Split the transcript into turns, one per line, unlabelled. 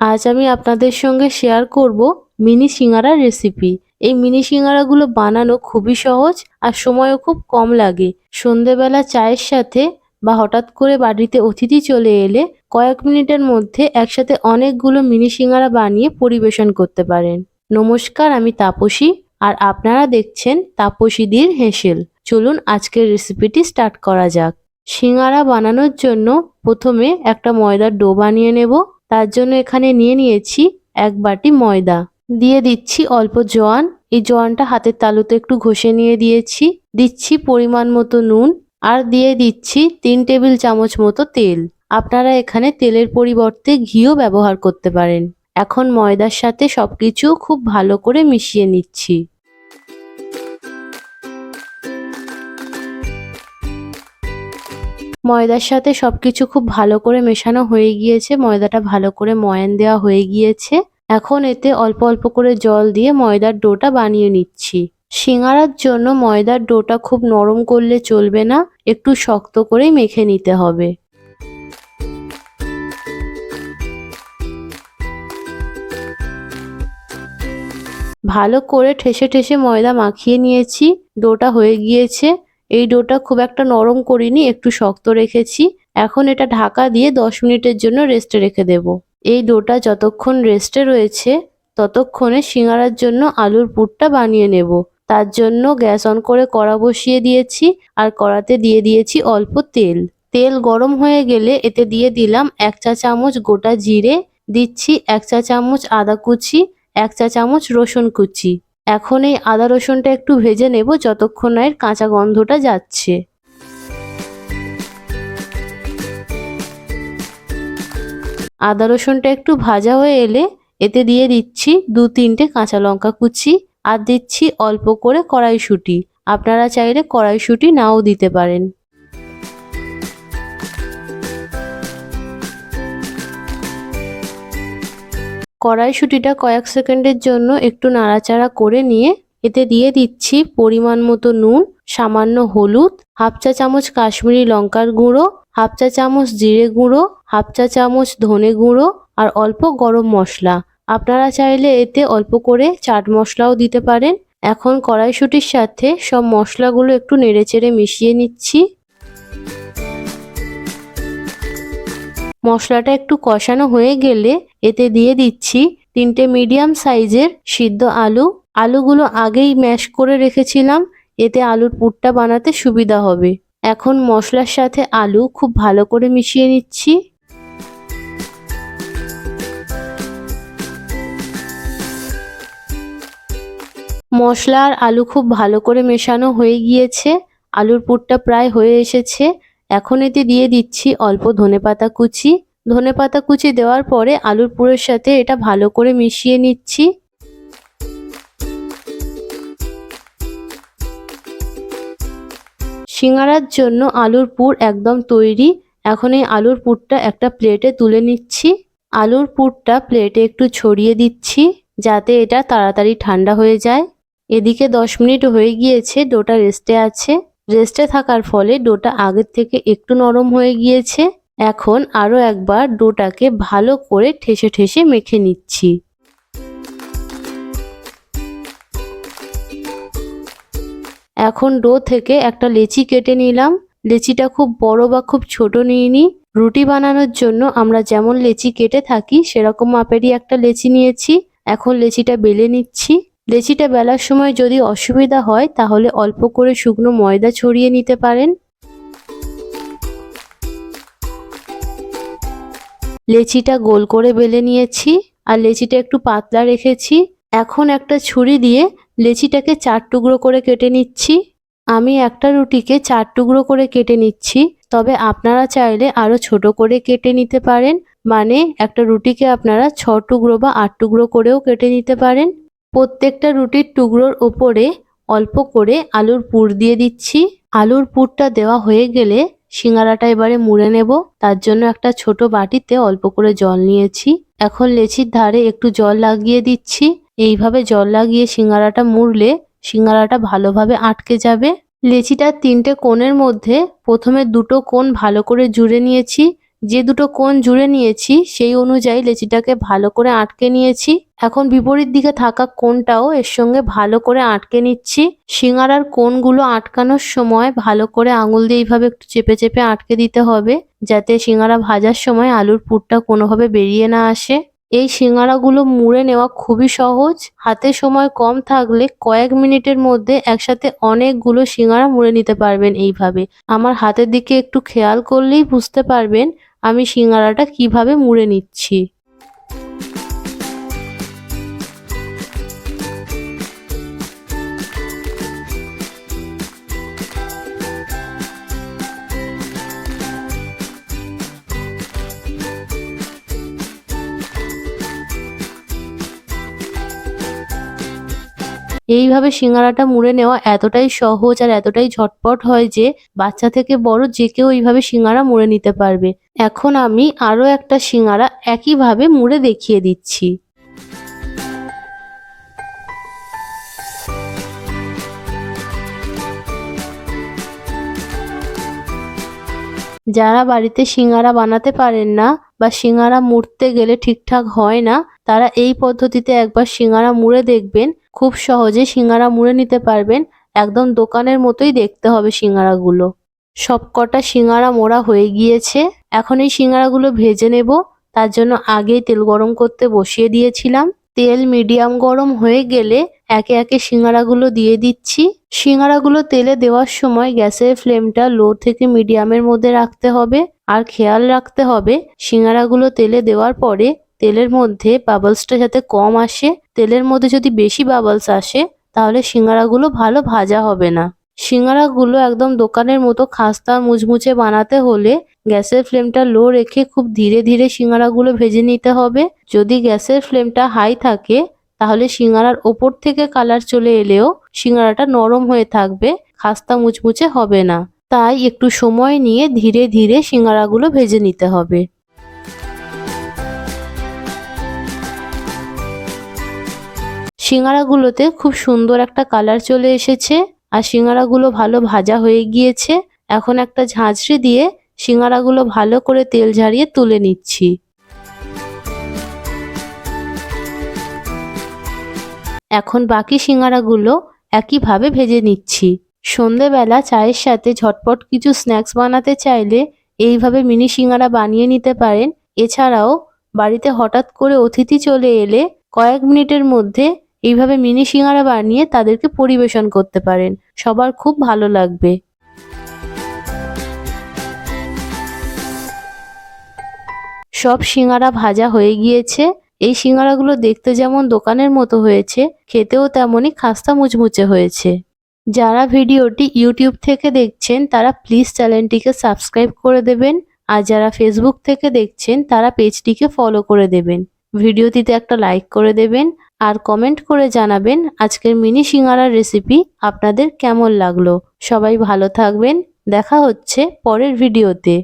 আজ আমি আপনাদের সঙ্গে শেয়ার করব মিনি সিঙ্গারার রেসিপি এই মিনি সিঙ্গারাগুলো বানানো খুবই সহজ আর সময়ও খুব কম লাগে। সন্ধেবেলা চায়ের সাথে বা হঠাৎ করে বাড়িতে অতিথি চলে এলে কয়েক মিনিটের মধ্যে একসাথে অনেকগুলো মিনি সিঙ্গারা বানিয়ে পরিবেশন করতে পারেন। নমস্কার, আমি তাপসী আর আপনারা দেখছেন তাপসীদির হেসেল। চলুন আজকের রেসিপিটি স্টার্ট করা যাক। সিঙ্গারা বানানোর জন্য প্রথমে একটা ময়দার ডো বানিয়ে নেব। তার জন্য এখানে নিয়ে নিয়েছি এক বাটি ময়দা। দিয়ে দিচ্ছি অল্প জোয়ান। এই জোয়ানটা হাতের তালুতে একটু ঘষে নিয়ে দিয়েছি। দিচ্ছি পরিমাণ মতো নুন আর দিয়ে দিচ্ছি তিন টেবিল চামচ মতো তেল। আপনারা এখানে তেলের পরিবর্তে ঘিও ব্যবহার করতে পারেন। এখন ময়দার সাথে সবকিছু খুব ভালো করে মিশিয়ে নিচ্ছি। ময়দার সাথে সবকিছু খুব ভালো করে মেশানো হয়ে গিয়েছে। ময়দাটা ভালো করে ময়ান দেওয়া হয়ে গিয়েছে। এখন এতে অল্প অল্প করে জল দিয়ে ময়দার ডোটা বানিয়ে নিচ্ছি। সিঙ্গারার জন্য ময়দার ডোটা খুব নরম করলে চলবে না, একটু শক্ত করেই মেখে নিতে হবে। ভালো করে ঠেসে ঠেসে ময়দা মাখিয়ে নিয়েছি। ডোটা হয়ে গিয়েছে। এই ডোটা খুব একটা নরম করিনি, একটু শক্ত রেখেছি। এখন এটা ঢাকা দিয়ে দশ মিনিটের জন্য রেস্টে রেখে দেব। এই ডোটা যতক্ষণ রেস্টে রয়েছে, ততক্ষণে সিঙ্গারার জন্য আলুর পুরটা বানিয়ে নেব। তার জন্য গ্যাস অন করে কড়া বসিয়ে দিয়েছি, আর কড়াতে দিয়ে দিয়েছি অল্প তেল। তেল গরম হয়ে গেলে এতে দিয়ে দিলাম এক চা চামচ গোটা জিরে, দিচ্ছি এক চা চামচ আদা কুচি, এক চা চামচ রসুন কুচি। এখন এই আদা রসুনটা একটু ভেজে নেব যতক্ষণ না এর কাঁচা গন্ধটা যাচ্ছে। আদা রসুনটা একটু ভাজা হয়ে এলে এতে দিয়ে দিচ্ছি দু তিনটে কাঁচা লঙ্কা কুচি আর দিচ্ছি অল্প করে কড়াইশুঁটি। আপনারা চাইলে কড়াইশুঁটি নাও দিতে পারেন। কড়াইশুঁটিটা কয়েক সেকেন্ডের জন্য একটু নাড়াচাড়া করে নিয়ে এতে দিয়ে দিচ্ছি পরিমাণ মতো নুন, সামান্য হলুদ, হাফ চা চামচ কাশ্মীরি লঙ্কার গুঁড়ো, হাফ চা চামচ জিরে গুঁড়ো, হাফ চা চামচ ধনে গুঁড়ো আর অল্প গরম মশলা। আপনারা চাইলে এতে অল্প করে চাট মশলাও দিতে পারেন। এখন কড়াইশুঁটির সাথে সব মশলাগুলো একটু নেড়েচেড়ে মিশিয়ে নিচ্ছি। মশলাটা একটু কষানো হয়ে গেলে এতে দিয়ে দিচ্ছি তিনটে মিডিয়াম সাইজের সিদ্ধ আলু। আলুগুলো আগেই ম্যাশ করে রেখেছিলাম, এতে আলুর পুরটা বানাতে সুবিধা হবে। এখন মশলার সাথে আলু খুব ভালো করে মিশিয়ে নিচ্ছি। মশলা আর আলু খুব ভালো করে মেশানো হয়ে গিয়েছে। আলুর পুরটা প্রায় হয়ে এসেছে। এখন এতে দিয়ে দিচ্ছি অল্প ধনেপাতা কুচি। ধনেপাতা কুচি দেওয়ার পরে আলুর পুরের সাথে এটা ভালো করে মিশিয়ে নিচ্ছি। সিঙ্গারার জন্য আলুর পুর একদম তৈরি। এখন এই আলুর পুরটা একটা প্লেটে তুলে নিচ্ছি। আলুর পুরটা প্লেটে একটু ছড়িয়ে দিচ্ছি যাতে এটা তাড়াতাড়ি ঠান্ডা হয়ে যায়। এদিকে দশ মিনিট হয়ে গিয়েছে, ডোটা রেস্টে আছে। রেস্টে থাকার ফলে ডোটা আগের থেকে একটু নরম হয়ে গিয়েছে। এখন আরও একবার ডোটাকে ভালো করে ঠেসে ঠেসে মেখে নিচ্ছি। এখন ডো থেকে একটা লেচি কেটে নিলাম। লেচিটা খুব বড় বা খুব ছোট নিইনি। রুটি বানানোর জন্য আমরা যেমন লেচি কেটে থাকি, সেরকম মাপেরই একটা লেচি নিয়েছি। এখন লেচিটা বেলে নিচ্ছি। লেচিটা বেলার সময় যদি অসুবিধা হয়, তাহলে অল্প করে শুকনো ময়দা ছড়িয়ে নিতে পারেন। লেচিটা গোল করে বেলে নিয়েছি, আর লেচিটা একটু পাতলা রেখেছি। এখন একটা ছুরি দিয়ে লেচিটাকে চার টুকরো করে কেটে নিচ্ছি। আমি একটা রুটিকে চার টুকরো করে কেটে নিচ্ছি, তবে আপনারা চাইলে আরও ছোট করে কেটে নিতে পারেন। মানে একটা রুটিকে আপনারা ছ টুকরো বা আট টুকরো করেও কেটে নিতে পারেন। প্রত্যেকটা রুটির টুকরোর ওপরে অল্প করে আলুর পুর দিয়ে দিচ্ছি। আলুর পুরটা দেওয়া হয়ে গেলে সিঙ্গারাটা এবারে মুড়ে নেব। তার জন্য একটা ছোট বাটিতে অল্প করে জল নিয়েছি। এখন লেচির ধারে একটু জল লাগিয়ে দিচ্ছি। এইভাবে জল লাগিয়ে সিঙ্গারাটা মুড়লে সিঙ্গারাটা ভালোভাবে আটকে যাবে। লেচিটার তিনটে কোণের মধ্যে প্রথমে দুটো কোণ ভালো করে জুড়ে নিয়েছি। যে দুটো কোণ জুড়ে নিয়েছি, সেই অনুযায়ী লেচিটাকে ভালো করে আটকে নিয়েছি। এখন বিপরীত দিকে থাকা কোণটাও এর সঙ্গে ভালো করে আটকে নিচ্ছি। সিঙ্গারার কোণগুলো আটকানোর সময় ভালো করে আঙুল দিয়ে এইভাবে একটু চেপে চেপে আটকে দিতে হবে, যাতে সিঙ্গারা ভাজার সময় আলুর পুরটা কোনোভাবে বেরিয়ে না আসে। এই সিঙ্গারাগুলো মুড়ে নেওয়া খুবই সহজ। হাতে সময় কম থাকলে কয়েক মিনিটের মধ্যে একসাথে অনেকগুলো সিঙ্গারা মুড়ে নিতে পারবেন এইভাবে। আমার হাতের দিকে একটু খেয়াল করলেই বুঝতে পারবেন আমি সিঙ্গারাটা কীভাবে মুড়ে নিচ্ছি? এইভাবে সিঙ্গারাটা মুড়ে নেওয়া এতটাই সহজ আর এতটাই ঝটপট হয় যে বাচ্চা থেকে বড় যে কেউ এইভাবে সিঙ্গারা মুড়ে নিতে পারবে। এখন আমি আরও একটা সিঙ্গারা একইভাবে মুড়ে দেখিয়ে দিচ্ছি। যারা বাড়িতে সিঙ্গারা বানাতে পারেন না বা সিঙ্গারা মুড়তে গেলে ঠিকঠাক হয় না, তারা এই পদ্ধতিতে একবার সিঙ্গারা মুড়ে দেখবেন। খুব সহজে সিঙ্গারা মুড়ে নিতে পারবেন। একদম দোকানের মতোই দেখতে হবে সিঙ্গারাগুলো। সব কটা সিঙ্গারা মোড়া হয়ে গিয়েছে। এখন এই সিঙ্গারাগুলো ভেজে নেব। তার জন্য আগেই তেল গরম করতে বসিয়ে দিয়েছিলাম। তেল মিডিয়াম গরম হয়ে গেলে একে একে সিঙ্গারাগুলো দিয়ে দিচ্ছি। সিঙ্গারাগুলো তেলে দেওয়ার সময় গ্যাসের ফ্লেমটা লো থেকে মিডিয়ামের মধ্যে রাখতে হবে। আর খেয়াল রাখতে হবে, সিঙ্গারাগুলো তেলে দেওয়ার পরে তেলের মধ্যে বাবলসটা যাতে কম আসে, তেলের মধ্যে যদি বেশি বাবলস আসে, তাহলে সিঙ্গারাগুলো ভালো ভাজা হবে না। সিঙ্গারাগুলো একদম দোকানের মতো খাস্তা মুচমুচে বানাতে হলে গ্যাসের ফ্লেমটা লো রেখে খুব ধীরে ধীরে সিঙ্গারাগুলো ভেজে নিতে হবে। যদি গ্যাসের ফ্লেমটা হাই থাকে, তাহলে সিঙ্গারার ওপর থেকে কালার চলে এলেও সিঙ্গারাটা নরম হয়ে থাকবে, খাস্তা মুচমুচে হবে না। তাই একটু সময় নিয়ে ধীরে ধীরে সিঙ্গারাগুলো ভেজে নিতে হবে। সিঙ্গারাগুলোতে খুব সুন্দর একটা কালার চলে এসেছে। আর সিঙ্গারাগুলো ভালো ভাজা হয়ে গিয়েছে। এখন একটা ঝাঁঝরি দিয়ে সিঙ্গারাগুলো ভালো করে তেল ঝারিয়ে তুলে নিচ্ছি। এখন বাকি সিঙ্গারাগুলো একইভাবে ভেজে নিচ্ছি। সন্ধেবেলা চায়ের সাথে ঝটপট কিছু স্ন্যাক্স বানাতে চাইলে এইভাবে মিনি সিঙ্গারা বানিয়ে নিতে পারেন। এছাড়াও বাড়িতে হঠাৎ করে অতিথি চলে এলে কয়েক মিনিটের মধ্যে এইভাবে মিনি সিঙ্গারা বানিয়ে তাদেরকে পরিবেশন করতে পারেন। সবার খুব ভালো লাগবে। সব সিঙ্গারা ভাজা হয়ে গিয়েছে। এই সিঙ্গারাগুলো দেখতে যেমন দোকানের মতো হয়েছে, খেতেও তেমনই খাস্তা মুচমুচে হয়েছে। যারা ভিডিওটি ইউটিউব থেকে দেখছেন, তারা প্লিজ চ্যানেলটিকে সাবস্ক্রাইব করে দেবেন। আর যারা ফেসবুক থেকে দেখছেন, তারা পেজটিকে ফলো করে দেবেন। ভিডিওটিতে একটা লাইক করে দেবেন। আর কমেন্ট করে জানাবেন আজকের মিনি সিঙ্গারার রেসিপি আপনাদের কেমন লাগল। সবাই ভালো থাকবেন, দেখা হচ্ছে পরের ভিডিওতে